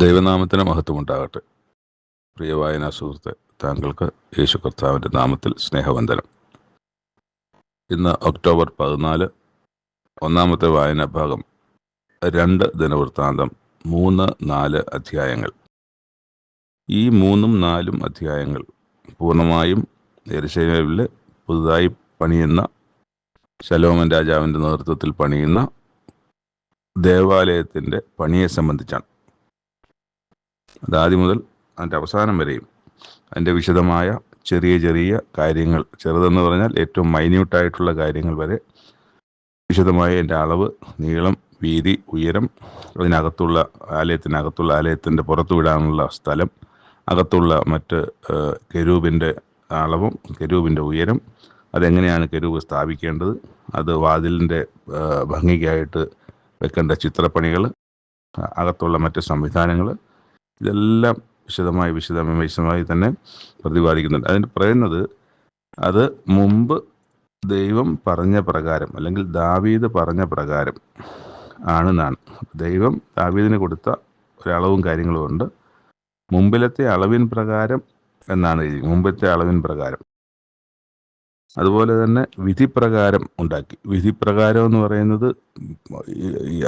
ദൈവനാമത്തിന് മഹത്വമുണ്ടാകട്ടെ. പ്രിയ സുഹൃത്തെ താങ്കൾക്ക് യേശു കർത്താവിന്റെ നാമത്തിൽ സ്നേഹവന്ദനം. ഇന്ന് ഒക്ടോബർ പതിനാല് ഒന്നാമത്തെ വായനാ ഭാഗം രണ്ട് ദിനവൃത്താന്തം മൂന്ന് നാല് അധ്യായങ്ങൾ. ഈ മൂന്നും നാലും അധ്യായങ്ങൾ പൂർണമായും എരുശലേമിൽ പുതുതായി പണിയുന്ന ശലോമൻ രാജാവിന്റെ നേതൃത്വത്തിൽ പണിയുന്ന ദേവാലയത്തിന്റെ പണിയെ സംബന്ധിച്ചാണ്. അത് ആദ്യം മുതൽ അതിന്റെ അവസാനം വരെയും അതിന്റെ വിശദമായ ചെറിയ ചെറിയ കാര്യങ്ങൾ ചെറുതെന്ന് പറഞ്ഞാൽ ഏറ്റവും മൈന്യൂട്ടായിട്ടുള്ള കാര്യങ്ങൾ വരെ വിശദമായ എന്റെ അളവ് നീളം വീതി ഉയരം അതിനകത്തുള്ള ആലയത്തിനകത്തുള്ള ആലയത്തിന്റെ പുറത്തു വിടാനുള്ള സ്ഥലം അകത്തുള്ള മറ്റ് കെരൂബിന്റെ അളവും കെരൂബിന്റെ ഉയരം അതെങ്ങനെയാണ് കെരൂബ് സ്ഥാപിക്കേണ്ടത് അത് വാതിലിന്റെ ഭംഗിക്കായിട്ട് വെക്കേണ്ട ചിത്രപ്പണികൾ അകത്തുള്ള മറ്റ് സംവിധാനങ്ങൾ ഇതെല്ലാം വിശദമായി വിശദമായി തന്നെ പ്രതിപാദിക്കുന്നുണ്ട്. അതിന് പറയുന്നത് അത് മുമ്പ് ദൈവം പറഞ്ഞ പ്രകാരം അല്ലെങ്കിൽ ദാവീദ് പറഞ്ഞ പ്രകാരം ആണെന്നാണ് ദൈവം ദാവീദിന് കൊടുത്ത ഒരളവും കാര്യങ്ങളും ഉണ്ട്. മുമ്പിലത്തെ അളവിൻ പ്രകാരം എന്നാണ് എഴുതി മുമ്പത്തെ അളവിൻ പ്രകാരം. അതുപോലെ തന്നെ വിധിപ്രകാരം ഉണ്ടാക്കി. വിധിപ്രകാരം എന്ന് പറയുന്നത് ഈ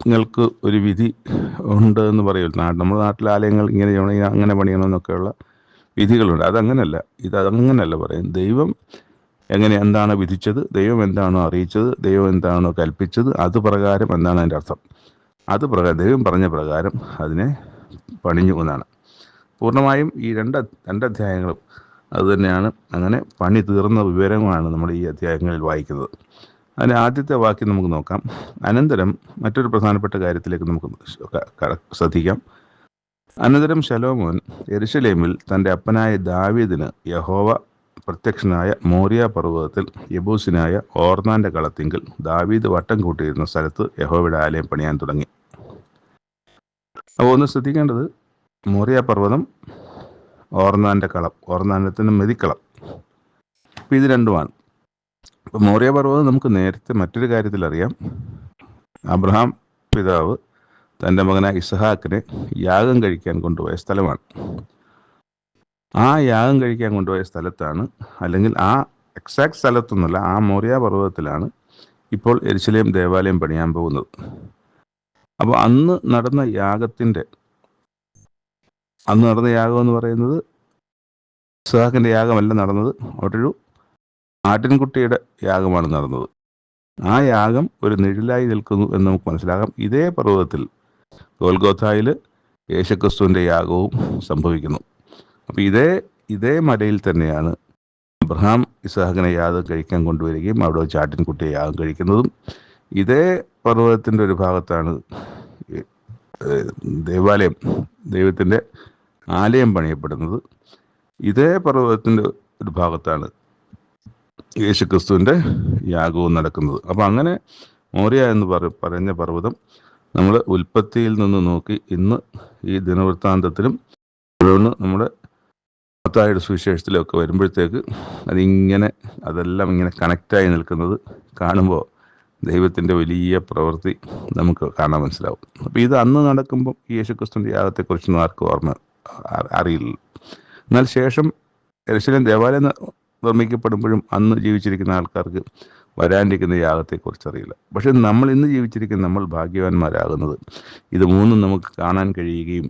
ആലയങ്ങൾക്ക് ഒരു വിധി ഉണ്ട് എന്ന് പറയും. നമ്മുടെ നാട്ടിലെ ആലയങ്ങൾ ഇങ്ങനെ ചെയ്യണം അങ്ങനെ പണിയണം പണിയണമെന്നൊക്കെയുള്ള വിധികളുണ്ട്. അതങ്ങനല്ല. ഇത് അതങ്ങനല്ല പറയും. ദൈവം എങ്ങനെ എന്താണ് വിധിച്ചത് ദൈവം എന്താണോ അറിയിച്ചത് ദൈവം എന്താണോ കൽപ്പിച്ചത് അത് പ്രകാരം എന്താണ് അതിന്റെ അർത്ഥം. അത് പ്രകാരം ദൈവം പറഞ്ഞ പ്രകാരം അതിനെ പണിഞ്ഞു എന്നാണ്. പൂർണമായും ഈ രണ്ട് രണ്ട് അധ്യായങ്ങളും അതുതന്നെയാണ്. അങ്ങനെ പണി തീർന്ന വിവരങ്ങളാണ് നമ്മൾ ഈ അധ്യായങ്ങളിൽ വായിക്കുന്നത്. അതിന് ആദ്യത്തെ വാക്യം നമുക്ക് നോക്കാം. അനന്തരം മറ്റൊരു പ്രധാനപ്പെട്ട കാര്യത്തിലേക്ക് നമുക്ക് ശ്രദ്ധിക്കാം. അനന്തരം ശലോമോൻ എരുഷലേമിൽ തന്റെ അപ്പനായ ദാവീദിന് യഹോവ പ്രത്യക്ഷനായ മോറിയ പർവതത്തിൽ യബൂസിനായ ഓർണാന്റെ കളത്തിങ്കിൽ ദാവീദ് വട്ടം കൂട്ടിയിരുന്ന സ്ഥലത്ത് യഹോവയുടെ ആലയം പണിയാൻ തുടങ്ങി. അപ്പോൾ ഒന്ന് ശ്രദ്ധിക്കേണ്ടത് മോറിയ പർവതം ഓർണാന്റെ കളം ഓർന്നാനത്തിന് മെതിക്കളം. ഇത് രണ്ടുമാണ്. അപ്പം മോറിയ പർവതം നമുക്ക് നേരത്തെ മറ്റൊരു കാര്യത്തിൽ അറിയാം. അബ്രഹാം പിതാവ് തന്റെ മകനായ ഇസഹാക്കിനെ യാഗം കഴിക്കാൻ കൊണ്ടുപോയ സ്ഥലമാണ്. ആ യാഗം കഴിക്കാൻ കൊണ്ടുപോയ സ്ഥലത്താണ് അല്ലെങ്കിൽ ആ എക്സാക്ട് സ്ഥലത്തൊന്നുമല്ല ആ മോറിയ പർവതത്തിലാണ് ഇപ്പോൾ എരിശിലേം ദേവാലയം പണിയാൻ പോകുന്നത്. അപ്പോൾ അന്ന് നടന്ന യാഗത്തിന്റെ അന്ന് നടന്ന യാഗം എന്ന് പറയുന്നത് ഇസഹാക്കിന്റെ യാഗമല്ല നടന്നത് അവിടെ ഒരു ആട്ടിൻകുട്ടിയുടെ യാഗമാണ് നടന്നത്. ആ യാഗം ഒരു നിഴലായി നിൽക്കുന്നു എന്ന് നമുക്ക് മനസ്സിലാകാം ഇതേ പർവതത്തിൽ ഗോൽഗോഥായിൽ യേശുക്രിസ്തുവിന്റെ യാഗവും സംഭവിക്കുന്നു. അപ്പോൾ ഇതേ ഇതേ മലയിൽ തന്നെയാണ് അബ്രഹാം ഇസഹാക്കിനെ യാഗം കഴിക്കാൻ കൊണ്ടുവരികയും അവിടെ വെച്ച് ആട്ടിൻകുട്ടിയെ യാഗം കഴിക്കുന്നതും. ഇതേ പർവതത്തിന്റെ ഒരു ഭാഗത്താണ് ദേവാലയം ദൈവത്തിന്റെ ആലയം പണിയപ്പെടുന്നത്. ഇതേ പർവതത്തിന്റെ ഒരു ഭാഗത്താണ് യേശുക്രിസ്തുവിന്റെ യാഗവും നടക്കുന്നത്. അപ്പം അങ്ങനെ മോറിയ എന്ന് പറ പറഞ്ഞ പർവതം നമ്മൾ ഉൽപ്പത്തിയിൽ നിന്ന് നോക്കി ഇന്ന് ഈ ദിനവൃത്താന്തത്തിലും തുടർന്ന് നമ്മുടെ മത്തായുടെ സുവിശേഷത്തിലൊക്കെ വരുമ്പോഴത്തേക്ക് അതിങ്ങനെ അതെല്ലാം ഇങ്ങനെ കണക്റ്റായി നിൽക്കുന്നത് കാണുമ്പോൾ ദൈവത്തിന്റെ വലിയ പ്രവൃത്തി നമുക്ക് കാണാൻ മനസ്സിലാവും. അപ്പോൾ ഇത് അന്ന് നടക്കുമ്പോൾ ഈ യേശുക്രിസ്തുവിന്റെ യാഗത്തെക്കുറിച്ചൊന്നും ആർക്കും ഓർമ്മ അറിയില്ല. എന്നാൽ ശേഷം എരശിലൻ ദേവാലയം നിർമ്മിക്കപ്പെടുമ്പോഴും അന്ന് ജീവിച്ചിരിക്കുന്ന ആൾക്കാർക്ക് വരാനിരിക്കുന്ന യാഗത്തെക്കുറിച്ച് അറിയില്ല പക്ഷെ നമ്മൾ ഇന്ന് ജീവിച്ചിരിക്കുന്ന നമ്മൾ ഭാഗ്യവാന്മാരാകുന്നത് ഇത് മൂന്നും നമുക്ക് കാണാൻ കഴിയുകയും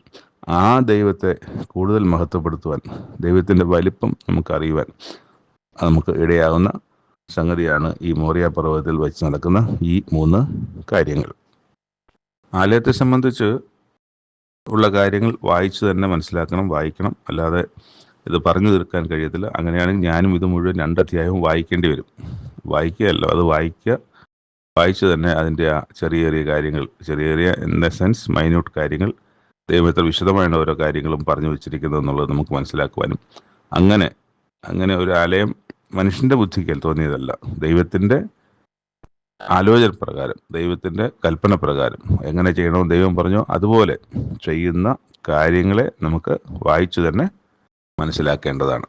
ആ ദൈവത്തെ കൂടുതൽ മഹത്വപ്പെടുത്തുവാൻ ദൈവത്തിന്റെ വലിപ്പം നമുക്കറിയുവാൻ നമുക്ക് ഇടയാകുന്ന സംഗതിയാണ് ഈ മോറിയ പർവതത്തിൽ വെച്ച് നടക്കുന്ന ഈ മൂന്ന് കാര്യങ്ങൾ. ആലയത്തെ സംബന്ധിച്ച് ഉള്ള കാര്യങ്ങൾ വായിച്ചു തന്നെ മനസ്സിലാക്കണം വായിക്കണം. അല്ലാതെ ഇത് പറഞ്ഞു തീർക്കാൻ കഴിയത്തില്ല. അങ്ങനെയാണെങ്കിൽ ഞാനും ഇത് മുഴുവൻ രണ്ടധ്യായവും വായിക്കേണ്ടി വരും. വായിക്കുകയല്ലോ അത് വായിക്കുക. വായിച്ചു തന്നെ അതിന്റെ ആ ചെറിയ ചെറിയ കാര്യങ്ങൾ ചെറിയ ചെറിയ ഇൻ ദ സെൻസ് മൈന്യൂട്ട് കാര്യങ്ങൾ ദൈവം എത്ര ഓരോ കാര്യങ്ങളും പറഞ്ഞു വെച്ചിരിക്കുന്നത് എന്നുള്ളത് നമുക്ക് മനസ്സിലാക്കുവാനും. അങ്ങനെ അങ്ങനെ ഒരു ആലയം മനുഷ്യന്റെ ബുദ്ധിക്കൽ തോന്നിയതല്ല. ദൈവത്തിന്റെ ആലോചന പ്രകാരം ദൈവത്തിന്റെ കൽപ്പന പ്രകാരം എങ്ങനെ ചെയ്യണമെന്ന് ദൈവം പറഞ്ഞോ അതുപോലെ ചെയ്യുന്ന കാര്യങ്ങളെ നമുക്ക് വായിച്ചു തന്നെ മനസ്സിലാക്കേണ്ടതാണ്.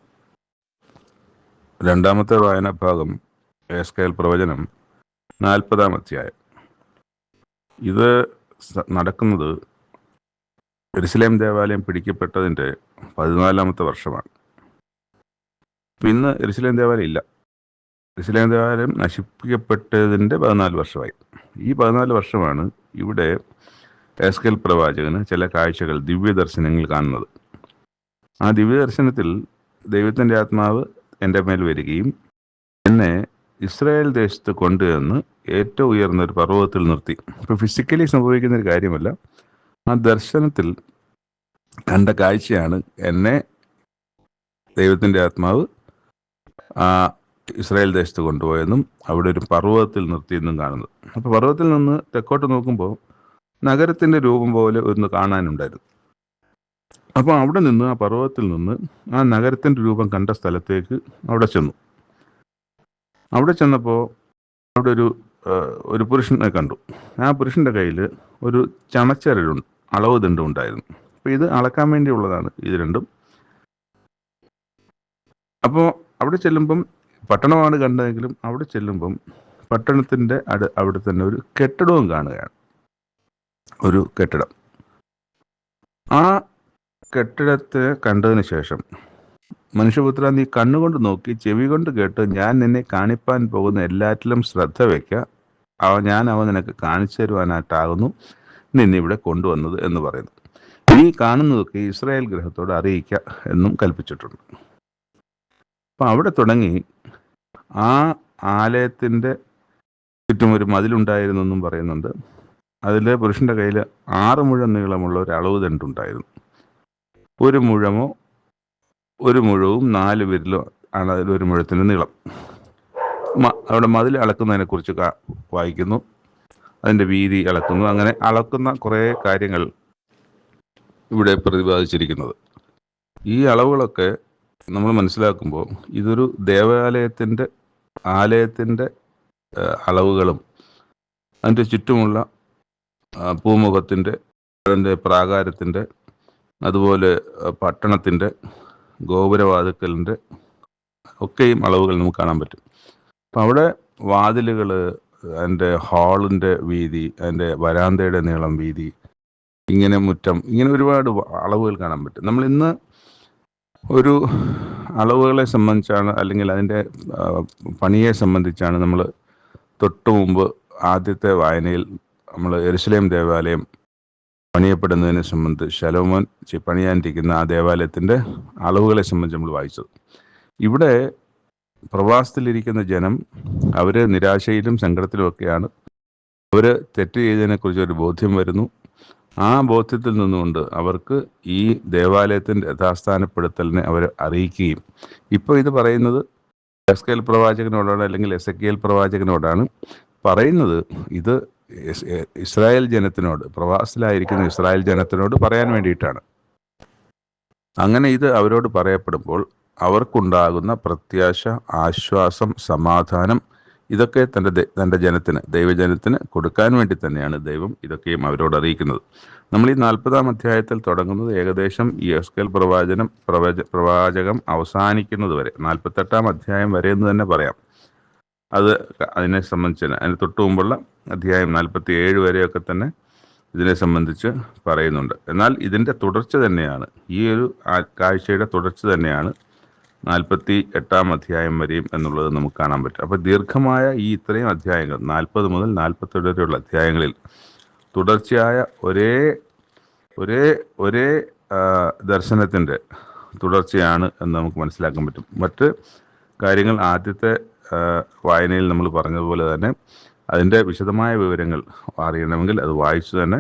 രണ്ടാമത്തെ വായനാ ഭാഗം എസ്കേൽ പ്രവചനം നാൽപ്പതാം അധ്യായം. ഇത് നടക്കുന്നത് എരുസലേം ദേവാലയം പിടിക്കപ്പെട്ടതിന്റെ പതിനാലാമത്തെ വർഷമാണ്. ഇന്ന് എരുസലേം ദേവാലയം ഇല്ല. എരുസലേം ദേവാലയം നശിപ്പിക്കപ്പെട്ടതിന്റെ പതിനാല് വർഷമായി. ഈ പതിനാല് വർഷമാണ് ഇവിടെ എസ്കൽ പ്രവാചകന് ചില കാഴ്ചകൾ ദിവ്യദർശനങ്ങൾ കാണുന്നത്. ആ ദിവ്യദർശനത്തിൽ ദൈവത്തിന്റെ ആത്മാവ് എന്റെ മേൽ വരികയും എന്നെ ഇസ്രായേൽ ദേശത്ത് കൊണ്ടുവന്ന് ഏറ്റവും ഉയർന്ന ഒരു പർവതത്തിൽ നിർത്തി. ഇപ്പോൾ ഫിസിക്കലി സംഭവിക്കുന്ന ഒരു കാര്യമല്ല. ആ ദർശനത്തിൽ കണ്ട കാഴ്ചയാണ് എന്നെ ദൈവത്തിന്റെ ആത്മാവ് ആ ഇസ്രായേൽ ദേശത്ത് കൊണ്ടുപോയെന്നും അവിടെ ഒരു പർവതത്തിൽ നിർത്തിയെന്നും കാണുന്നത്. അപ്പോൾ പർവതത്തിൽ നിന്ന് തെക്കോട്ട് നോക്കുമ്പോൾ നഗരത്തിന്റെ രൂപം പോലെ ഒന്ന് കാണാനുണ്ടായിരുന്നു. അപ്പോൾ അവിടെ നിന്ന് ആ പർവതത്തിൽ നിന്ന് ആ നഗരത്തിന്റെ രൂപം കണ്ട സ്ഥലത്തേക്ക് അവിടെ ചെന്നു. അവിടെ ചെന്നപ്പോൾ അവിടെ ഒരു ഒരു പുരുഷനെ കണ്ടു. ആ പുരുഷന്റെ കയ്യിൽ ഒരു ചണച്ചരടുണ്ട് അളവ് ദണ്ടും ഉണ്ടായിരുന്നു. അപ്പോൾ ഇത് അളക്കാൻ വേണ്ടിയുള്ളതാണ് ഇത് രണ്ടും. അപ്പോൾ അവിടെ ചെല്ലുമ്പം പട്ടണമാണ് കണ്ടതെങ്കിലും അവിടെ ചെല്ലുമ്പം പട്ടണത്തിന്റെ അട് അവിടെ തന്നെ ഒരു കെട്ടിടവും കാണുകയാണ്. ഒരു കെട്ടിടം. ആ കെട്ടിടത്തെ കണ്ടതിന് ശേഷം മനുഷ്യപുത്ര നീ കണ്ണുകൊണ്ട് നോക്കി ചെവി കൊണ്ട് കേട്ട് ഞാൻ നിന്നെ കാണിപ്പാൻ പോകുന്ന എല്ലാറ്റിലും ശ്രദ്ധ വയ്ക്ക അവ ഞാൻ അവ നിനക്ക് കാണിച്ചു തരുവാനായിട്ടാകുന്നു. നിന്നിവിടെ കൊണ്ടുവന്നത് എന്ന് പറയുന്നു. നീ കാണുന്നതൊക്കെ ഇസ്രായേൽ ഗ്രഹത്തോട് അറിയിക്ക എന്നും കൽപ്പിച്ചിട്ടുണ്ട്. അപ്പം അവിടെ തുടങ്ങി ആ ആലയത്തിന്റെ ചുറ്റും ഒരു മതിലുണ്ടായിരുന്നു എന്നും പറയുന്നുണ്ട്. അതിൽ പുരുഷന്റെ കയ്യിൽ ആറ് മുഴം നീളമുള്ള ഒരു അളവ് ദണ്ടുണ്ടായിരുന്നു ഒരു മുഴമോ ഒരു മുഴവും നാല് വിരലോ ആണ് അതിൽ ഒരു മുഴത്തിന്റെ നീളം. അവിടെ മതിൽ അളക്കുന്നതിനെ കുറിച്ച് വായിക്കുന്നു. അതിന്റെ വീതി അളക്കുന്നു. അങ്ങനെ അളക്കുന്ന കുറേ കാര്യങ്ങൾ ഇവിടെ പ്രതിപാദിച്ചിരിക്കുന്നത്. ഈ അളവുകളൊക്കെ നമ്മൾ മനസ്സിലാക്കുമ്പോൾ ഇതൊരു ദേവാലയത്തിന്റെ ആലയത്തിന്റെ അളവുകളും അതിന്റെ ചുറ്റുമുള്ള പൂമുഖത്തിന്റെ അതിന്റെ പ്രാകാരത്തിന്റെ അതുപോലെ പട്ടണത്തിന്റെ ഗോപുരവാതുക്കലിന്റെ ഒക്കെയും അളവുകൾ നമുക്ക് കാണാൻ പറ്റും. അപ്പം അവിടെ വാതിലുകൾ അതിന്റെ ഹാളിന്റെ വീതി അതിന്റെ വരാന്തയുടെ നീളം വീതി ഇങ്ങനെ മുറ്റം ഇങ്ങനെ ഒരുപാട് അളവുകൾ കാണാൻ പറ്റും. നമ്മൾ ഇന്ന് ഒരു അളവുകളെ സംബന്ധിച്ചാണ് അല്ലെങ്കിൽ അതിന്റെ പണിയെ സംബന്ധിച്ചാണ് നമ്മൾ തൊട്ടു മുമ്പ് ആദ്യത്തെ വായനയിൽ നമ്മൾ എരുസലേം ദേവാലയം പണിയപ്പെടുന്നതിനെ സംബന്ധിച്ച് ശലോമോൻ പണിയാനിരിക്കുന്ന ആ ദേവാലയത്തിന്റെ അളവുകളെ സംബന്ധിച്ച് നമ്മൾ വായിച്ചത്. ഇവിടെ പ്രവാസത്തിലിരിക്കുന്ന ജനം അവർ നിരാശയിലും സങ്കടത്തിലും ഒക്കെയാണ്. അവർ തെറ്റ് ചെയ്തതിനെക്കുറിച്ച് ഒരു ബോധ്യം വരുന്നു. ആ ബോധ്യത്തിൽ നിന്നുകൊണ്ട് അവർക്ക് ഈ ദേവാലയത്തിന്റെ യഥാസ്ഥാനപ്പെടുത്തലിനെ അവർ അറിയിക്കുകയും. ഇപ്പോൾ ഇത് പറയുന്നത് എസ് കെ എൽ പ്രവാചകനോടാണ് അല്ലെങ്കിൽ എസ് എ കെ എൽ പ്രവാചകനോടാണ്. പറയുന്നത് ഇത് ഇസ്രായേൽ ജനത്തിനോട് പ്രവാസത്തിലായിരിക്കുന്ന ഇസ്രായേൽ ജനത്തിനോട് പറയാൻ വേണ്ടിയിട്ടാണ്. അങ്ങനെ ഇത് അവരോട് പറയപ്പെടുമ്പോൾ അവർക്കുണ്ടാകുന്ന പ്രത്യാശ ആശ്വാസം സമാധാനം ഇതൊക്കെ തന്റെ തന്റെ ജനത്തിന് ദൈവജനത്തിന് കൊടുക്കാൻ വേണ്ടി തന്നെയാണ് ദൈവം ഇതൊക്കെയും അവരോട് അറിയിക്കുന്നത്. നമ്മൾ ഈ നാൽപ്പതാം അധ്യായത്തിൽ തുടങ്ങുന്നത് ഏകദേശം ഈ എസ്കേൽ പ്രവാചനം പ്രവച പ്രവാചകം അവസാനിക്കുന്നത് വരെ നാൽപ്പത്തെട്ടാം അധ്യായം വരെ എന്ന് തന്നെ പറയാം. അത് അതിനെ സംബന്ധിച്ച് അതിന് തൊട്ട് മുമ്പുള്ള അധ്യായം നാൽപ്പത്തി ഏഴ് വരെയൊക്കെ തന്നെ ഇതിനെ സംബന്ധിച്ച് പറയുന്നുണ്ട്. എന്നാൽ ഇതിന്റെ തുടർച്ച തന്നെയാണ്. ഈ ഒരു കാഴ്ചയുടെ തുടർച്ച തന്നെയാണ് നാൽപ്പത്തി എട്ടാം അധ്യായം വരെയും എന്നുള്ളത് നമുക്ക് കാണാൻ പറ്റും. അപ്പോൾ ദീർഘമായ ഈ ഇത്രയും അധ്യായങ്ങൾ നാൽപ്പത് മുതൽ നാൽപ്പത്തെട്ട് വരെയുള്ള അധ്യായങ്ങളിൽ തുടർച്ചയായ ഒരേ ഒരേ ഒരേ ദർശനത്തിന്റെ തുടർച്ചയാണ് എന്ന് നമുക്ക് മനസ്സിലാക്കാൻ പറ്റും. മറ്റ് കാര്യങ്ങൾ ആദ്യത്തെ വായനയിൽ നമ്മൾ പറഞ്ഞതുപോലെ തന്നെ അതിന്റെ വിശദമായ വിവരങ്ങൾ അറിയണമെങ്കിൽ അത് വായിച്ചു തന്നെ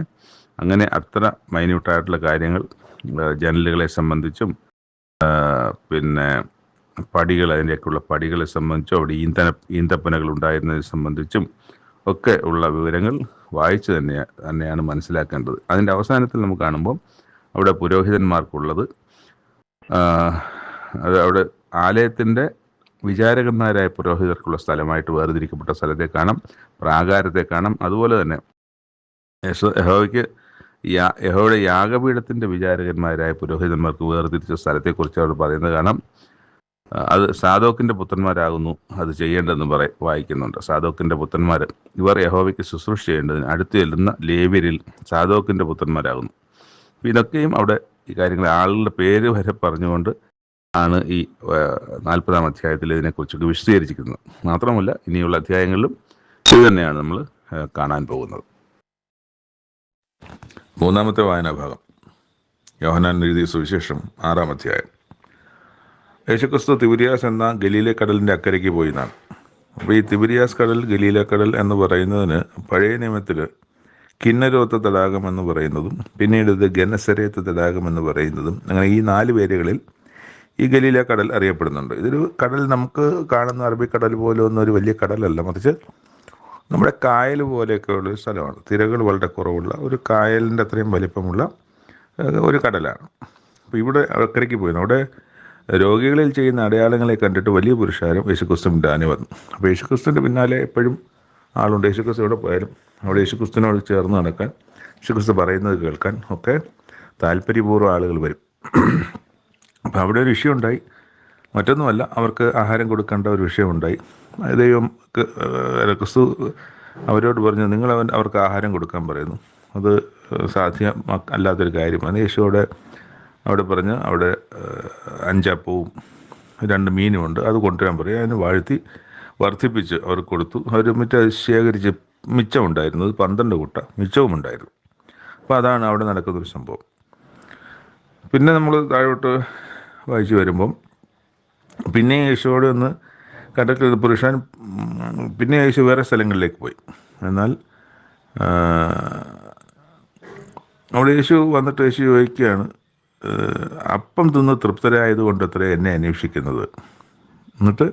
അങ്ങനെ അത്ര മൈന്യൂട്ടായിട്ടുള്ള കാര്യങ്ങൾ ജനലുകളെ സംബന്ധിച്ചും പിന്നെ പടികൾ അതിന്റെയൊക്കെയുള്ള പടികളെ സംബന്ധിച്ചും അവിടെ ഈന്തന ഈന്തപ്പനകൾ ഉണ്ടായിരുന്നതിനെ സംബന്ധിച്ചും ഒക്കെ ഉള്ള വിവരങ്ങൾ വായിച്ചു തന്നെ തന്നെയാണ് മനസ്സിലാക്കേണ്ടത്. അതിന്റെ അവസാനത്തിൽ നമുക്ക് കാണുമ്പോൾ അവിടെ പുരോഹിതന്മാർക്കുള്ളത് അത് അവിടെ ആലയത്തിന്റെ വിചാരകന്മാരായ പുരോഹിതർക്കുള്ള സ്ഥലമായിട്ട് വേർതിരിക്കപ്പെട്ട സ്ഥലത്തെ കാണാം പ്രാകാരത്തെ കാണാം. അതുപോലെ തന്നെ യഹോവയ്ക്ക് യാ- യഹോവയുടെ യാഗപീഠത്തിന്റെ വിചാരകന്മാരായ പുരോഹിതന്മാർക്ക് വേർതിരിച്ച സ്ഥലത്തെക്കുറിച്ച് അവർ പറയുന്നത് കാണാം. അത് സാധോക്കിന്റെ പുത്രന്മാരാകുന്നു അത് ചെയ്യേണ്ടതെന്ന് പറ വായിക്കുന്നുണ്ട്. സാധോക്കിന്റെ പുത്രന്മാർ ഇവർ യഹോവയ്ക്ക് ശുശ്രൂഷ ചെയ്യേണ്ടതിന് അടുത്ത് ചെല്ലുന്ന ലേവ്യരിൽ സാധോക്കിന്റെ പുത്രന്മാരാകുന്നു. ഇതൊക്കെയും അവിടെ ഈ കാര്യങ്ങൾ ആളുടെ പേര് വരെ പറഞ്ഞുകൊണ്ട് ആണ് ഈ നാൽപ്പതാം അധ്യായത്തിൽ ഇതിനെക്കുറിച്ചൊക്കെ വിശദീകരിച്ചിരിക്കുന്നത്. മാത്രമല്ല ഇനിയുള്ള അധ്യായങ്ങളിലും ഇത് തന്നെയാണ് നമ്മൾ കാണാൻ പോകുന്നത്. മൂന്നാമത്തെ വായനാഭാഗം. യോഹനാൻ എഴുതിയ സുവിശേഷം ആറാം അധ്യായം. യേശുക്രിസ്തു തിബിരിയാസ് എന്ന ഗലീലെ കടലിന്റെ അക്കരയ്ക്ക് പോയി എന്നാണ്. അപ്പോൾ ഈ തിബിരിയാസ് കടൽ ഗലീല കടൽ എന്ന് പറയുന്നതിന് പഴയ നിയമത്തിൽ കിന്നരോത്ത തടാകം എന്ന് പറയുന്നതും പിന്നീട് ഇത് ഗനസരേത്ത് തടാകം എന്ന് പറയുന്നതും അങ്ങനെ ഈ നാല് പേരുകളിൽ ഈ ഗലീല കടൽ അറിയപ്പെടുന്നുണ്ട്. ഇതൊരു കടൽ നമുക്ക് കാണുന്ന അറബിക്കടൽ പോലെ ഒന്നും ഒരു വലിയ കടലല്ല. മറിച്ച് നമ്മുടെ കായൽ പോലെയൊക്കെ ഉള്ള സ്ഥലമാണ്. തിരകൾ വളരെ കുറവുള്ള ഒരു കായലിന്റെ അത്രയും വലിപ്പമുള്ള ഒരു കടലാണ്. അപ്പോൾ ഇവിടെ അക്കരയ്ക്ക് പോയി. അവിടെ രോഗികളിൽ ചെയ്യുന്ന അടയാളങ്ങളെ കണ്ടിട്ട് വലിയ പുരുഷാരം യേശുക്രിസ്തുവിന്റെ ആന വന്നു. അപ്പോൾ യേശുക്രിസ്തുവിന്റെ പിന്നാലെ എപ്പോഴും ആളുണ്ട്. യേശുക്രിസ്തു എവിടെ പോയാലും അവിടെ യേശുക്രിസ്തുവിനോട് ചേർന്ന് നടക്കാൻ യേശുക്രിസ്തു പറയുന്നത് കേൾക്കാൻ ഒക്കെ താല്പര്യപൂർവം ആളുകൾ വരും. അപ്പോൾ അവിടെ ഒരു ഉണ്ടായി. മറ്റൊന്നുമല്ല അവർക്ക് ആഹാരം കൊടുക്കേണ്ട ഒരു വിഷയമുണ്ടായി ദൈവം ക്രിസ്തു അവരോട് പറഞ്ഞു നിങ്ങൾ അവൻ അവർക്ക് ആഹാരം കൊടുക്കാൻ പറയുന്നു. അത് സാധ്യം അല്ലാത്തൊരു കാര്യമാണ് യേശുവിടെ അവിടെ പറഞ്ഞ് അവിടെ അഞ്ചപ്പവും രണ്ട് മീനുമുണ്ട് അത് കൊണ്ടുവരാൻ പറയും. അതിന് വാഴ്ത്തി വർദ്ധിപ്പിച്ച് അവർക്ക് കൊടുത്തു. അവർ മറ്റേ ശേഖരിച്ച് മിച്ചമുണ്ടായിരുന്നു അത് പന്ത്രണ്ട് കുട്ട മിച്ചവും ഉണ്ടായിരുന്നു. അപ്പോൾ അതാണ് അവിടെ നടക്കുന്നൊരു സംഭവം. പിന്നെ നമ്മൾ താഴോട്ട് വായിച്ചു വരുമ്പം. പിന്നെ യേശുവോട് ഒന്ന് കണ്ടക്ട് പുരുഷൻ പിന്നെ യേശു വേറെ സ്ഥലങ്ങളിലേക്ക് പോയി. എന്നാൽ അവിടെ യേശു വന്നിട്ട് യേശു ചോദിക്കുകയാണ് അപ്പം തിന്ന് തൃപ്തരായതുകൊണ്ട് അത്ര എന്നെ അന്വേഷിക്കുന്നത്. എന്നിട്ട്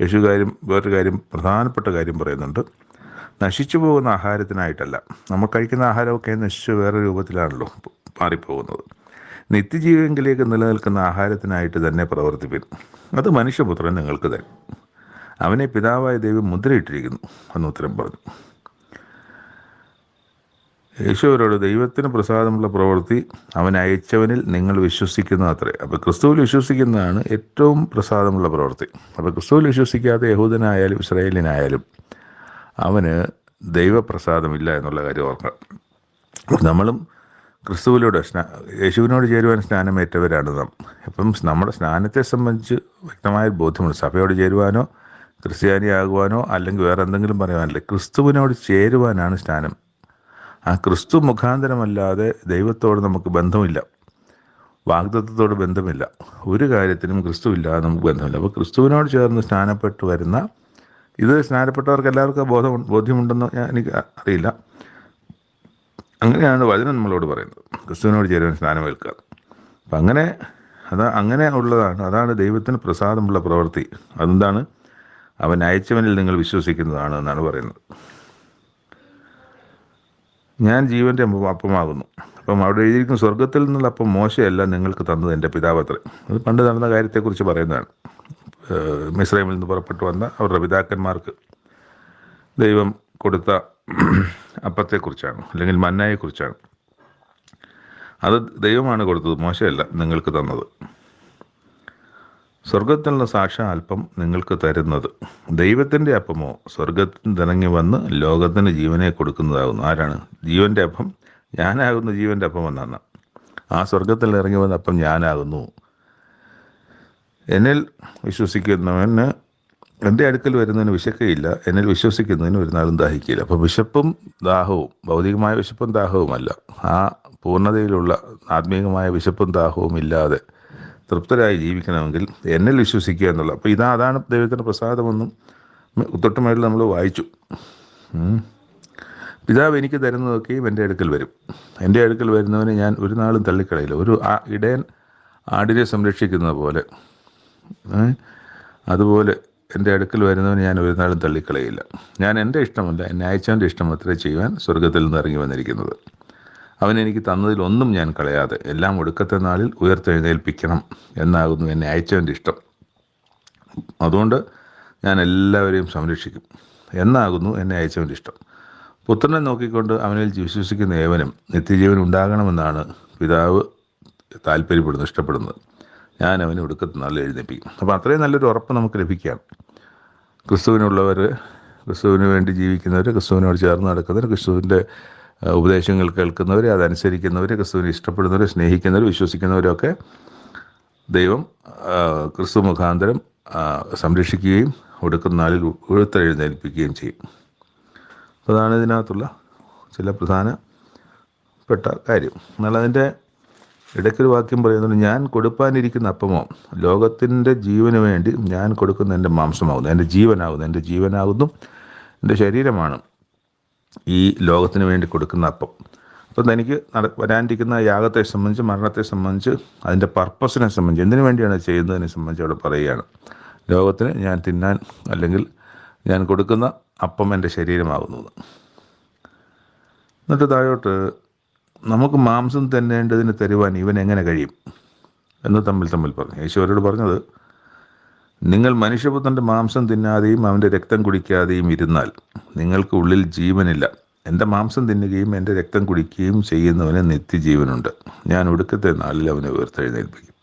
യേശു കാര്യം വേറൊരു കാര്യം പ്രധാനപ്പെട്ട കാര്യം പറയുന്നുണ്ട്. നശിച്ചു പോകുന്ന ആഹാരത്തിനായിട്ടല്ല. നമ്മൾ കഴിക്കുന്ന ആഹാരമൊക്കെ നശിച്ച് വേറെ രൂപത്തിലാണല്ലോ മാറിപ്പോകുന്നത്. നിത്യജീവങ്കിലേക്ക് നിലനിൽക്കുന്ന ആഹാരത്തിനായിട്ട് തന്നെ പ്രവർത്തിപ്പിൻ. അത് മനുഷ്യപുത്രൻ നിങ്ങൾക്ക് തരും. അവനെ പിതാവായ ദൈവം മുദ്രയിട്ടിരിക്കുന്നു എന്ന് ഉത്തരം പറഞ്ഞു. യേശുവരോട് ദൈവത്തിന് പ്രസാദമുള്ള പ്രവൃത്തി അവൻ അയച്ചവനിൽ നിങ്ങൾ വിശ്വസിക്കുന്ന അത്രേ. അപ്പോൾ ക്രിസ്തുവിൽ വിശ്വസിക്കുന്നതാണ് ഏറ്റവും പ്രസാദമുള്ള പ്രവൃത്തി. അപ്പോൾ ക്രിസ്തുവിൽ വിശ്വസിക്കാത്ത യഹൂദനായാലും ഇസ്രായേലിനായാലും അവന് ദൈവപ്രസാദമില്ല എന്നുള്ള കാര്യം ഓർക്കണം. നമ്മളും ക്രിസ്തുവിലൂടെ സ്നാ യേശുവിനോട് ചേരുവാൻ സ്നാനമേറ്റവരാണ് നാം. അപ്പം നമ്മുടെ സ്നാനത്തെ സംബന്ധിച്ച് വ്യക്തമായ ബോധ്യമുണ്ട്. സഭയോട് ചേരുവാനോ ക്രിസ്ത്യാനിയാകുവാനോ അല്ലെങ്കിൽ വേറെ എന്തെങ്കിലും പറയാനല്ല ക്രിസ്തുവിനോട് ചേരുവാനാണ് സ്നാനം. ആ ക്രിസ്തു മുഖാന്തരമല്ലാതെ ദൈവത്തോട് നമുക്ക് ബന്ധമില്ല. വാഗ്ദത്വത്തോട് ബന്ധമില്ല. ഒരു കാര്യത്തിനും ക്രിസ്തു ഇല്ലാതെ നമുക്ക് ബന്ധമില്ല. അപ്പോൾ ക്രിസ്തുവിനോട് ചേർന്ന് സ്നാനപ്പെട്ട് വരുന്ന ഇത് സ്നാനപ്പെട്ടവർക്ക് എല്ലാവർക്കും ബോധം ബോധ്യമുണ്ടെന്ന് ഞാൻ എനിക്ക് അറിയില്ല. അങ്ങനെയാണ് വചനം നമ്മളോട് പറയുന്നത്. ക്രിസ്തുവിനോട് ചേരുവാൻ സ്നാനമേൽക്കുക അപ്പം അങ്ങനെ അതാ അങ്ങനെ ഉള്ളതാണ്. അതാണ് ദൈവത്തിന് പ്രസാദമുള്ള പ്രവൃത്തി. അതെന്താണ്? അവൻ അയച്ചവനിൽ നിങ്ങൾ വിശ്വസിക്കുന്നതാണ് എന്നാണ് പറയുന്നത്. ഞാൻ ജീവന്റെ അപ്പമാകുന്നു. അപ്പം അവിടെ എഴുതിയിരിക്കുന്ന സ്വർഗത്തിൽ നിന്നുള്ള അപ്പം മോശമല്ല നിങ്ങൾക്ക് തന്നത് എന്റെ പിതാവത്രേ. അത് പണ്ട് നടന്ന കാര്യത്തെക്കുറിച്ച് പറയുന്നതാണ്. മിസ്രൈമിൽ നിന്ന് പുറപ്പെട്ടു വന്ന അവരുടെ പിതാക്കന്മാർക്ക് ദൈവം കൊടുത്ത അപ്പത്തെക്കുറിച്ചാണ് അല്ലെങ്കിൽ മന്നായെക്കുറിച്ചാണ്. അത് ദൈവമാണ് കൊടുത്തത് മോശമല്ല നിങ്ങൾക്ക് തന്നത്. സ്വർഗത്തിലുള്ള സാക്ഷാ അല്പം നിങ്ങൾക്ക് തരുന്നത്. ദൈവത്തിന്റെ അപ്പമോ സ്വർഗത്തിൽ തിണങ്ങി വന്ന് ലോകത്തിന് ജീവനെ കൊടുക്കുന്നതാകുന്നു. ആരാണ്? ജീവന്റെ അപ്പം ഞാനാകുന്നു ജീവന്റെ അപ്പം എന്നാണ്. ആ സ്വർഗത്തിൽ ഇറങ്ങി വന്ന അപ്പം ഞാനാകുന്നു. എന്നിൽ വിശ്വസിക്കുന്നവന് എന്റെ അടുക്കൽ വരുന്നതിന് വിശക്കയില്ല. എന്നിൽ വിശ്വസിക്കുന്നതിന് ഒരു നാളും ദാഹിക്കില്ല അപ്പോൾ വിശപ്പും ദാഹവും ഭൗതികമായ വിശപ്പും ദാഹവുമല്ല. ആ പൂർണതയിലുള്ള ആത്മീയമായ വിശപ്പും ദാഹവും ഇല്ലാതെ തൃപ്തരായി ജീവിക്കണമെങ്കിൽ എന്നിൽ വിശ്വസിക്കുക എന്നുള്ള അപ്പോൾ ഇതാ അതാണ് ദൈവത്തിന്റെ പ്രസാദമെന്നും തൊട്ടുമായിട്ട് നമ്മൾ വായിച്ചു. പിതാവ് എനിക്ക് തരുന്നതൊക്കെയും എന്റെ അടുക്കൽ വരും. എന്റെ അടുക്കൽ വരുന്നവനെ ഞാൻ ഒരു നാളും തള്ളിക്കളയില്ല. ഒരു ഇടയൻ ആടിനെ സംരക്ഷിക്കുന്ന പോലെ. അതുപോലെ എന്റെ അടുക്കൽ വരുന്നവനെ ഞാൻ ഒരു നാളും തള്ളിക്കളയില്ല. ഞാൻ എന്റെ ഇഷ്ടമല്ല എന്നെ അയച്ചവന്റെ ഇഷ്ടം അത്രേ ചെയ്യുവാൻ സ്വർഗത്തിൽ നിന്ന് ഇറങ്ങി വന്നിരിക്കുന്നത്. അവൻ എനിക്ക് തന്നതിൽ ഒന്നും ഞാൻ കളയാതെ എല്ലാം ഒടുക്കത്തെ നാളിൽ ഉയർത്തെഴുന്നേൽപ്പിക്കണം എന്നാകുന്നു എന്നെ അയച്ചവന്റെ ഇഷ്ടം. അതുകൊണ്ട് ഞാൻ എല്ലാവരെയും സംരക്ഷിക്കും എന്നാകുന്നു എന്നെ അയച്ചവന്റെ ഇഷ്ടം. പുത്രനെ നോക്കിക്കൊണ്ട് അവനിൽ വിശ്വസിക്കുന്ന ഏവനും നിത്യജീവൻ ഉണ്ടാകണമെന്നാണ് പിതാവ് താല്പര്യപ്പെടുന്നത് ഇഷ്ടപ്പെടുന്നത്. ഞാൻ അവന് ഒടുക്കത്ത് നല്ല എഴുന്നേപ്പിക്കും അപ്പോൾ അത്രയും നല്ലൊരു ഉറപ്പ് നമുക്ക് ലഭിക്കാം. ക്രിസ്തുവിനുള്ളവർ ക്രിസ്തുവിന് വേണ്ടി ജീവിക്കുന്നവർ ക്രിസ്തുവിനോട് ചേർന്ന് നടക്കുന്നവർ ക്രിസ്തുവിന്റെ ഉപദേശങ്ങൾ കേൾക്കുന്നവർ അതനുസരിക്കുന്നവർ ക്രിസ്തുവിനെ ഇഷ്ടപ്പെടുന്നവർ സ്നേഹിക്കുന്നവർ വിശ്വസിക്കുന്നവരൊക്കെ ദൈവം ക്രിസ്തു മുഖാന്തരം സംരക്ഷിക്കുകയും ഒടുക്കുന്ന നാളിൽ ഉഴുത്തെഴുന്നേൽപ്പിക്കുകയും ചെയ്യും. അതാണ് ഇതിനകത്തുള്ള ചില പ്രധാനപ്പെട്ട കാര്യം. എന്നാൽ അതിന്റെ ഇടയ്ക്കൊരു വാക്യം പറയുന്നുണ്ട് ഞാൻ കൊടുപ്പാനിരിക്കുന്ന അപ്പമോ? ലോകത്തിന്റെ ജീവന് വേണ്ടി ഞാൻ കൊടുക്കുന്ന എന്റെ മാംസമാകുന്നു. എന്റെ ജീവനാകുന്നു. എന്റെ ജീവനാകുന്നു. എന്റെ ശരീരമാണ് ഈ ലോകത്തിന് വേണ്ടി കൊടുക്കുന്ന അപ്പം. അപ്പം തനിക്ക് നട വരാനിരിക്കുന്ന യാഗത്തെ സംബന്ധിച്ച് മരണത്തെ സംബന്ധിച്ച് അതിന്റെ പർപ്പസിനെ സംബന്ധിച്ച് എന്തിനു വേണ്ടിയാണ് ചെയ്യുന്നതിനെ സംബന്ധിച്ച് അവിടെ പറയുകയാണ്. ലോകത്തിന് ഞാൻ തിന്നാൻ അല്ലെങ്കിൽ ഞാൻ കൊടുക്കുന്ന അപ്പം എന്റെ ശരീരമാകുന്നത് എന്നിട്ട് താഴോട്ട് നമുക്ക് മാംസം തന്നേണ്ടതിന് തരുവാൻ ഇവൻ എങ്ങനെ കഴിയും? എന്ന് തമ്മിൽ തമ്മിൽ പറഞ്ഞു. യേശുവരോട് പറഞ്ഞത് നിങ്ങൾ മനുഷ്യപുത്രന്റെ മാംസം തിന്നാതെയും അവന്റെ രക്തം കുടിക്കാതെയും ഇരുന്നാൽ നിങ്ങൾക്ക് ഉള്ളിൽ ജീവനില്ല. എന്റെ മാംസം തിന്നുകയും എന്റെ രക്തം കുടിക്കുകയും ചെയ്യുന്നവന് നിത്യജീവനുണ്ട്. ഞാൻ ഒടുക്കത്തെ നാളിൽ അവനെ ഉയർത്തെഴുന്നേൽപ്പിക്കും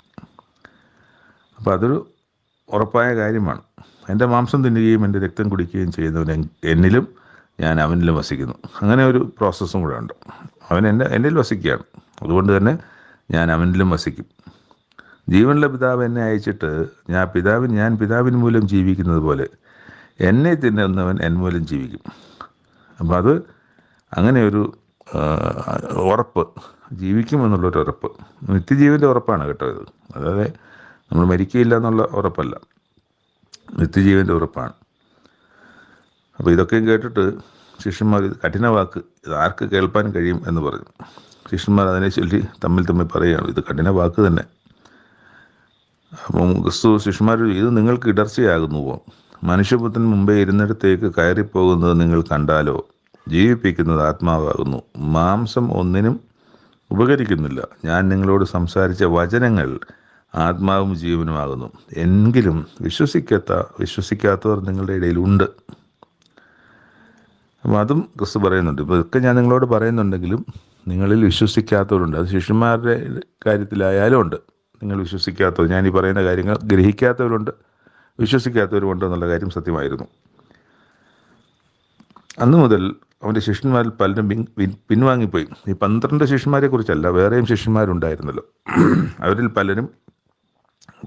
അപ്പോൾ അതൊരു ഉറപ്പായ കാര്യമാണ്. എന്റെ മാംസം തിന്നുകയും എന്റെ രക്തം കുടിക്കുകയും ചെയ്യുന്നവൻ എന്നിലും ഞാൻ അവനിലും വസിക്കുന്നു. അങ്ങനെ ഒരു പ്രോസസ്സും കൂടെ ഉണ്ട്. അവൻ എന്റെ എന്നിൽ വസിക്കുകയാണ്. അതുകൊണ്ട് തന്നെ ഞാൻ അവനിലും വസിക്കും. ജീവനുള്ള പിതാവ് എന്നെ അയച്ചിട്ട് ഞാൻ പിതാവിൻ ഞാൻ പിതാവിന് മൂലം ജീവിക്കുന്നത് പോലെ എന്നെ തിന്നുന്നവൻ എൻ മൂലം ജീവിക്കും. അപ്പം അത് അങ്ങനെ ഒരു ഉറപ്പ് ജീവിക്കുമെന്നുള്ളൊരു ഉറപ്പ്. നിത്യജീവന്റെ ഉറപ്പാണ് കേട്ടോ ഇത്. അതായത് നമ്മൾ മരിക്കുകയില്ല എന്നുള്ള ഉറപ്പല്ല. നിത്യജീവന്റെ ഉറപ്പാണ്. അപ്പോൾ ഇതൊക്കെയും കേട്ടിട്ട് ശിഷ്യന്മാർ ഇത് കഠിന വാക്ക് ഇത് ആർക്ക് കേൾപ്പാൻ കഴിയും എന്ന് പറഞ്ഞു. ശിഷ്യന്മാർ അതിനെ ചൊല്ലി തമ്മിൽ തമ്മിൽ പറയുകയാണ് ഇത് കഠിന വാക്ക് തന്നെ. അപ്പം ക്രിസ്തു ശിഷ്യന്മാർ ഇത് നിങ്ങൾക്ക് ഇടർച്ചയാകുന്നുവോ? മനുഷ്യപുത്രൻ മുമ്പേ ഇരുന്നിടത്തേക്ക് കയറിപ്പോകുന്നത് നിങ്ങൾ കണ്ടാലോ? ജീവിപ്പിക്കുന്നത് ആത്മാവാകുന്നു. മാംസം ഒന്നിനും ഉപകരിക്കുന്നില്ല. ഞാൻ നിങ്ങളോട് സംസാരിച്ച വചനങ്ങൾ ആത്മാവും ജീവനുമാകുന്നു. എങ്കിലും വിശ്വസിക്കാത്ത വിശ്വസിക്കാത്തവർ നിങ്ങളുടെ ഇടയിലുണ്ട്. അപ്പം അതും ക്രിസ്തു പറയുന്നുണ്ട്. ഇപ്പോൾ ഇതൊക്കെ ഞാൻ നിങ്ങളോട് പറയുന്നുണ്ടെങ്കിലും നിങ്ങളിൽ വിശ്വസിക്കാത്തവരുണ്ട്. അത് ശിഷ്യന്മാരുടെ കാര്യത്തിലായാലും ഉണ്ട്. നിങ്ങൾ വിശ്വസിക്കാത്തവർ ഞാൻ ഈ പറയുന്ന കാര്യങ്ങൾ ഗ്രഹിക്കാത്തവരുണ്ട് വിശ്വസിക്കാത്തവരുമുണ്ട് എന്നുള്ള കാര്യം സത്യമായിരുന്നു. അന്ന് മുതൽ അവന്റെ ശിഷ്യന്മാരിൽ പലരും പിൻ- പിൻ- പിൻവാങ്ങിപ്പോയി. ഈ പന്ത്രണ്ട് ശിഷ്യന്മാരെ കുറിച്ചല്ല വേറെയും ശിഷ്യന്മാരുണ്ടായിരുന്നല്ലോ. അവരിൽ പലരും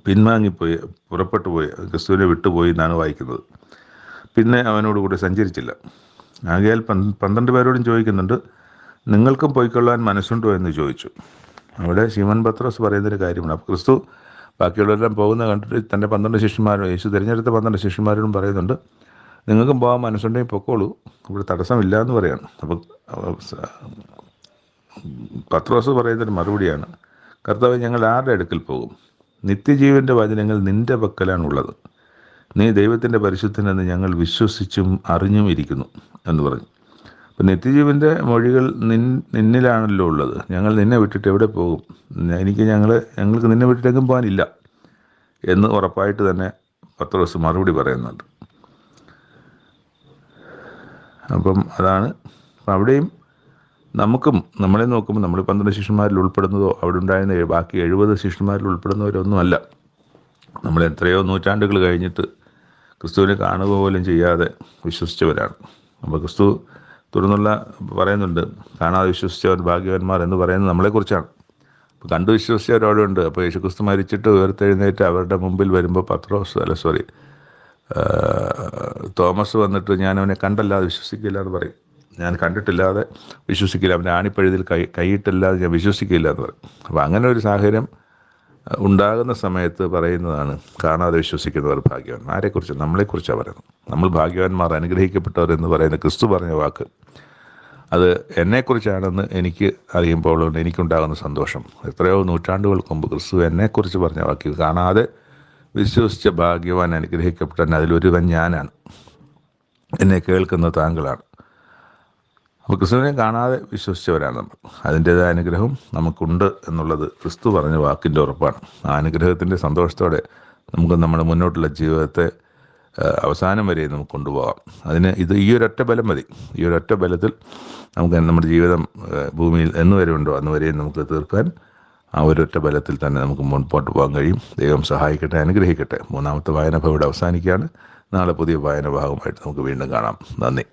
പിൻവാങ്ങിപ്പോയി പുറപ്പെട്ടു പോയി ക്രിസ്തുവിനെ വിട്ടുപോയി എന്നാണ് വായിക്കുന്നത്. പിന്നെ അവനോട് കൂടെ സഞ്ചരിച്ചില്ല. ആകയാൽ പന് പന്ത്രണ്ട് പേരോടും ചോദിക്കുന്നുണ്ട് നിങ്ങൾക്കും പോയിക്കൊള്ളാൻ മനസ്സുണ്ടോ? എന്ന് ചോദിച്ചു. അവിടെ ശിവൻ പത്രോസ് പറയുന്നൊരു കാര്യമാണ് അപ്പോൾ ക്രിസ്തു ബാക്കിയുള്ളവരെല്ലാം പോകുന്ന കണ്ടിട്ട് തന്റെ പന്ത്രണ്ട് ശിഷ്യന്മാരും യേശു തിരഞ്ഞെടുത്ത പന്ത്രണ്ട് ശിഷ്യന്മാരോടും പറയുന്നുണ്ട് നിങ്ങൾക്കും പോകാൻ മനസ്സുണ്ടെങ്കിൽ പൊക്കോളൂ ഇവിടെ തടസ്സമില്ല എന്ന് പറയാണ്. അപ്പോൾ പത്രോസ് പറയുന്നൊരു മറുപടിയാണ് കർത്താവ് ഞങ്ങൾ ആരുടെ അടുക്കൽ പോകും? നിത്യജീവന്റെ വചനങ്ങൾ നിന്റെ പക്കലാണ് ഉള്ളത് നീ ദൈവത്തിന്റെ പരിശുദ്ധനെന്ന് ഞങ്ങൾ വിശ്വസിച്ചും അറിഞ്ഞും ഇരിക്കുന്നു എന്ന് പറഞ്ഞു. അപ്പം നിത്യജീവന്റെ മൊഴികൾ നിൻ നിന്നിലാണല്ലോ ഉള്ളത്. ഞങ്ങൾ നിന്നെ വിട്ടിട്ട് എവിടെ പോകും? എനിക്ക് ഞങ്ങൾ ഞങ്ങൾക്ക് നിന്നെ വിട്ടിട്ടെങ്കിലും പോകാനില്ല എന്ന് ഉറപ്പായിട്ട് തന്നെ പത്രോസ് മറുപടി പറയുന്നുണ്ട്. അപ്പം അതാണ്. അവിടെയും നമുക്കും നമ്മളെ നോക്കുമ്പോൾ നമ്മൾ പന്ത്രണ്ട് ശിഷ്യന്മാരിൽ ഉൾപ്പെടുന്നതോ അവിടെ ഉണ്ടായിരുന്ന ബാക്കി എഴുപത് ശിഷ്യന്മാരിൽ ഉൾപ്പെടുന്നവരൊന്നുമല്ല. നമ്മൾ എത്രയോ നൂറ്റാണ്ടുകൾ കഴിഞ്ഞിട്ട് ക്രിസ്തുവിനെ കാണുക പോലും ചെയ്യാതെ വിശ്വസിച്ചവരാണ്. അപ്പോൾ ക്രിസ്തു തുടർന്നുള്ള പറയുന്നുണ്ട് കാണാതെ വിശ്വസിച്ചവർ ഭാഗ്യവാന്മാർ എന്ന് പറയുന്നത് നമ്മളെക്കുറിച്ചാണ്. അപ്പോൾ കണ്ടു വിശ്വസിച്ചവർ ഉണ്ട്. അപ്പോൾ യേശുക്രിസ്തു മരിച്ചിട്ട് ഉയർത്തെഴുന്നേറ്റ് അവരുടെ മുമ്പിൽ വരുമ്പോൾ പത്രോസ് അല്ല സോറി തോമസ് വന്നിട്ട് ഞാൻ അവനെ കണ്ടല്ലാതെ വിശ്വസിക്കില്ല എന്ന് പറയും. ഞാൻ കണ്ടിട്ടില്ലാതെ വിശ്വസിക്കില്ല അവന്റെ ആണിപ്പഴുതിൽ കൈ കൈയിട്ടില്ലാതെ ഞാൻ വിശ്വസിക്കില്ല എന്ന് പറയും. അപ്പോൾ അങ്ങനെ ഒരു സാഹചര്യം ഉണ്ടാകുന്ന സമയത്ത് പറയുന്നതാണ് കാണാതെ വിശ്വസിക്കുന്നവർ ഭാഗ്യവാൻ ആരെക്കുറിച്ച്? നമ്മളെക്കുറിച്ചാണ് പറയുന്നത്. നമ്മൾ ഭാഗ്യവാന്മാർ അനുഗ്രഹിക്കപ്പെട്ടവർ എന്ന് പറയുന്ന ക്രിസ്തു പറഞ്ഞ വാക്ക്. അത് എന്നെക്കുറിച്ചാണെന്ന് എനിക്ക് അറിയുമ്പോൾ എനിക്കുണ്ടാകുന്ന സന്തോഷം. എത്രയോ നൂറ്റാണ്ടുകൾക്ക് മുമ്പ് ക്രിസ്തു എന്നെക്കുറിച്ച് പറഞ്ഞ വാക്ക് കാണാതെ വിശ്വസിച്ച ഭാഗ്യവാൻ അനുഗ്രഹിക്കപ്പെട്ടൻ അതിലൊരുവൻ ഞാനാണ്. എന്നെ കേൾക്കുന്ന താങ്കളാണ്. അപ്പോൾ ക്രിസ്തുവിനെ കാണാതെ വിശ്വസിച്ചവരാണ് നമ്മൾ. അതിന്റേതായ അനുഗ്രഹം നമുക്കുണ്ട് എന്നുള്ളത് ക്രിസ്തു പറഞ്ഞ വാക്കിന്റെ ഉറപ്പാണ്. ആ അനുഗ്രഹത്തിന്റെ സന്തോഷത്തോടെ നമുക്ക് നമ്മുടെ മുന്നോട്ടുള്ള ജീവിതത്തെ അവസാനം വരെ നമുക്ക് കൊണ്ടുപോകാം. അതിന് ഇത് ഈ ഒരൊറ്റ ബലം മതി. ഈ ഒരൊറ്റ ബലത്തിൽ നമുക്ക് നമ്മുടെ ജീവിതം ഭൂമിയിൽ എന്ന് വരെ ഉണ്ടോ അന്ന് വരെയും നമുക്ക് തീർക്കാൻ ആ ഒരൊറ്റ ബലത്തിൽ തന്നെ നമുക്ക് മുൻപോട്ട് പോകാൻ കഴിയും. ദൈവം സഹായിക്കട്ടെ അനുഗ്രഹിക്കട്ടെ. മൂന്നാമത്തെ വായന ഇവിടെ അവസാനിക്കുകയാണ്. നാളെ പുതിയ വായന ഭാഗമായിട്ട് നമുക്ക് വീണ്ടും കാണാം. നന്ദി.